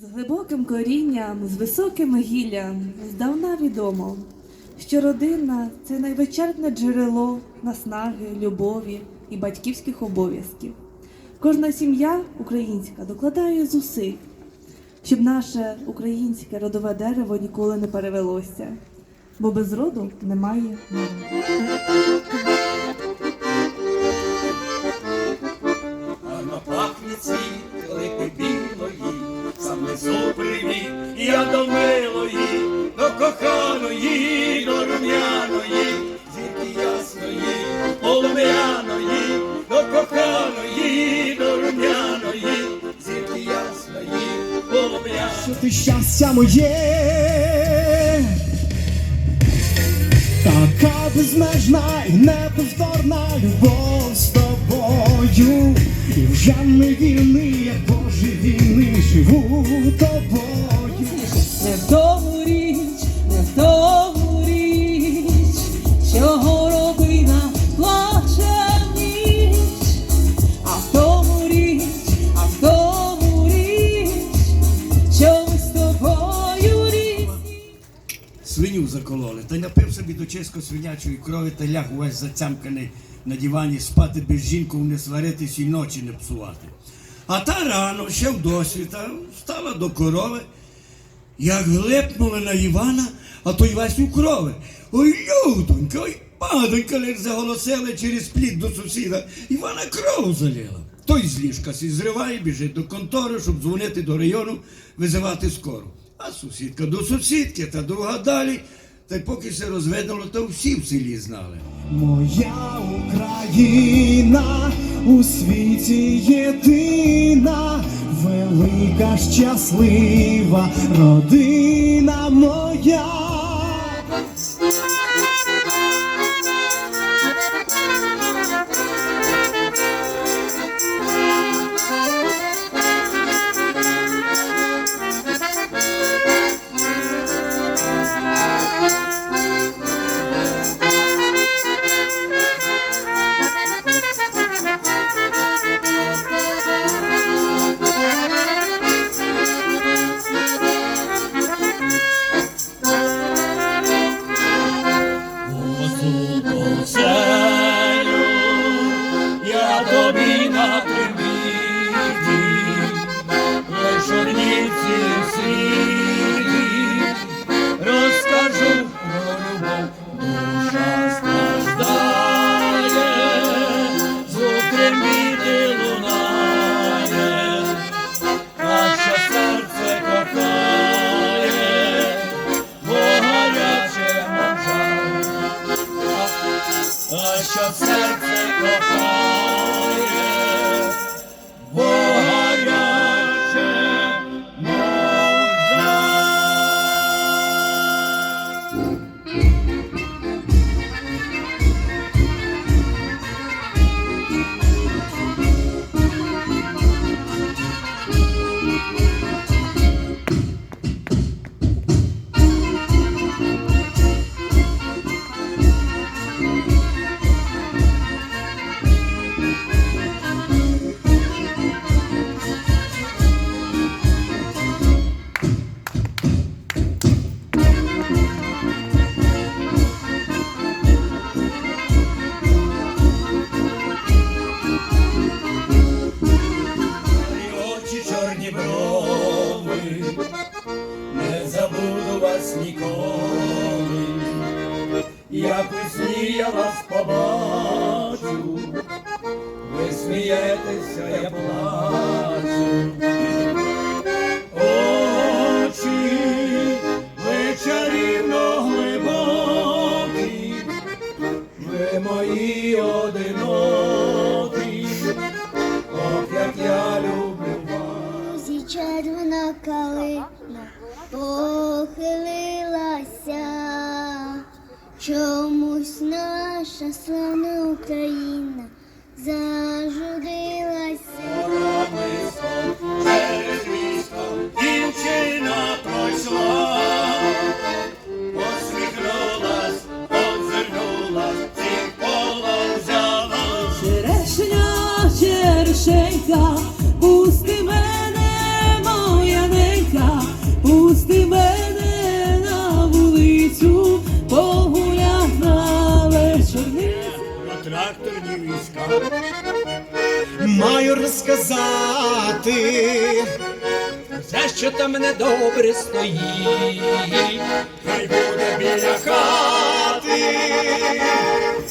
З глибоким корінням, з високим гіллям, здавна відомо, що родина це найвичерпне джерело наснаги, любові і батьківських обов'язків. Кожна сім'я українська докладає зусиль, щоб наше українське родове дерево ніколи не перевелося, бо без роду немає миру. Цвіт, до милої, до коханої, до рум'яної, зірки ясної, полум'яної, до коханої, до рум'яної, зірки ясної, полум'яної. що ти щастя моє, така безмежна і неповторна любов з тобою, і вже не вільний, як божевільний, живу тобою. Свиню закололи, та й напив собі до чесько свинячої крові та ляг увесь зацямканий на дивані спати без жінку, не сваритись і ночі не псувати. А та рано, ще в досвіта, стала до корови, як глипнули на Івана, а той весь у крови. Ой, людонька, ой, падонька, лиш заголосили через плід до сусіда. Івана кров залила. Той з ліжка зриває, біжить до контори, щоб дзвонити до району, визивати скору. А сусідка до сусідки, та друга далі. Та й поки все розведено, то всі в селі знали. Моя Україна у світі єдина, велика щаслива родина моя. Father. Як весні сні я вас побачу, ви смієтеся, я плачу. Чомусь наша славна Україна зажудилася. Через дівчина пройшла, посміхнулась, озирнулась, цих пола взяла. Черешня, черешенька, пусти тракторні війська. Маю розказати, за що там мене добре стоїть, хай буде біля хати,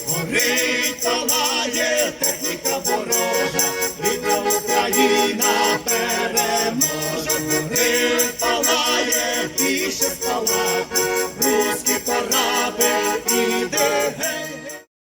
горить палає техніка ворожа, рідна Україна переможе, горить палає, тіше спалати, руські кораби.